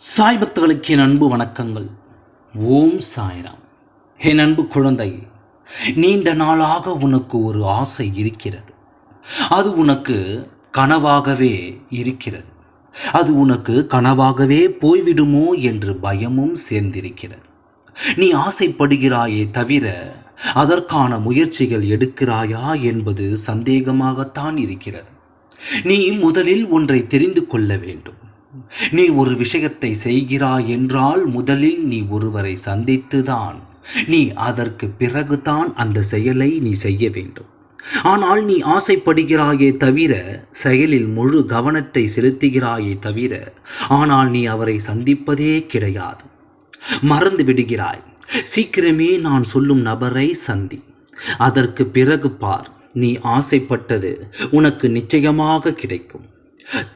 சாய் பக்தர்களுக்கு என் அன்பு வணக்கங்கள். ஓம் சாய்ராம். என் அன்பு குழந்தை நீண்ட நாளாக உனக்கு ஒரு ஆசை இருக்கிறது. அது உனக்கு கனவாகவே இருக்கிறது. அது உனக்கு கனவாகவே போய்விடுமோ என்று பயமும் சேர்ந்திருக்கிறது. நீ ஆசைப்படுகிறாயே தவிர அதற்கான முயற்சிகள் எடுக்கிறாயா என்பது சந்தேகமாகத்தான் இருக்கிறது. நீ முதலில் ஒன்றை தெரிந்து கொள்ள வேண்டும். நீ ஒரு விஷயத்தை செய்கிறாய் என்றால் முதலில் நீ ஒருவரை சந்தித்துதான். நீ அதற்கு பிறகுதான் அந்த செயலை நீ செய்ய வேண்டும். ஆனால் நீ ஆசைப்படுகிறாயே தவிர செயலில் முழு கவனத்தை செலுத்துகிறாயே தவிர ஆனால் நீ அவரை சந்திப்பதே கிடையாது. மறந்து விடுகிறாய். சீக்கிரமே நான் சொல்லும் நபரை சந்தி. அதற்கு பிறகு பார் நீ ஆசைப்பட்டது உனக்கு நிச்சயமாக கிடைக்கும்.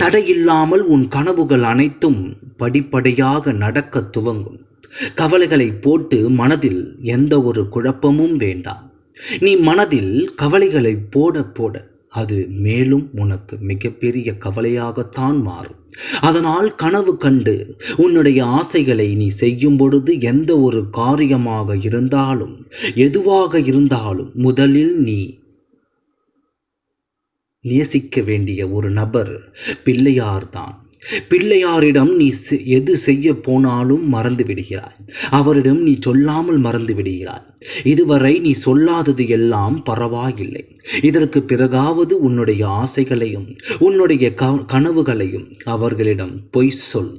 தடையில்லாமல் உன் கனவுகள் அனைத்தும் படிப்படியாக நடக்க துவங்கும். கவலைகளை போட்டு மனதில் எந்த ஒரு குழப்பமும் வேண்டாம். நீ மனதில் கவலைகளை போட போட அது மேலும் உனக்கு மிகப்பெரிய கவலையாகத்தான் மாறும். அதனால் கனவு கண்டு உன்னுடைய ஆசைகளை நீ செய்யும் பொழுது எந்த ஒரு காரியமாக இருந்தாலும் எதுவாக இருந்தாலும் முதலில் நீ நேசிக்க வேண்டிய ஒரு நபர் பிள்ளையார்தான். பிள்ளையாரிடம் நீ எது செய்ய போனாலும் மறந்து விடுகிறாய். அவரிடம் நீ சொல்லாமல் மறந்து விடுகிறாய். இதுவரை நீ சொல்லாதது எல்லாம் பரவாயில்லை. இதற்கு பிறகாவது உன்னுடைய ஆசைகளையும் உன்னுடைய கனவுகளையும் அவர்களிடம் பொய் சொல்.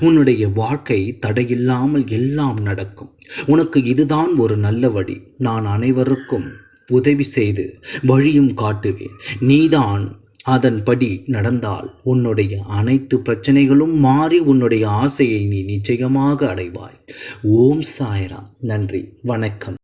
உன்னுடைய வாழ்க்கை தடையில்லாமல் எல்லாம் நடக்கும். உனக்கு இதுதான் ஒரு நல்ல வழி. நான் அனைவருக்கும் உதவி செய்து வழியும் காட்டுவேன். நீதான் அதன்படி நடந்தால் உன்னுடைய அனைத்து பிரச்சனைகளும் மாறி உன்னுடைய ஆசையை நீ நிச்சயமாக அடைவாய். ஓம் சாய்ராம். நன்றி. வணக்கம்.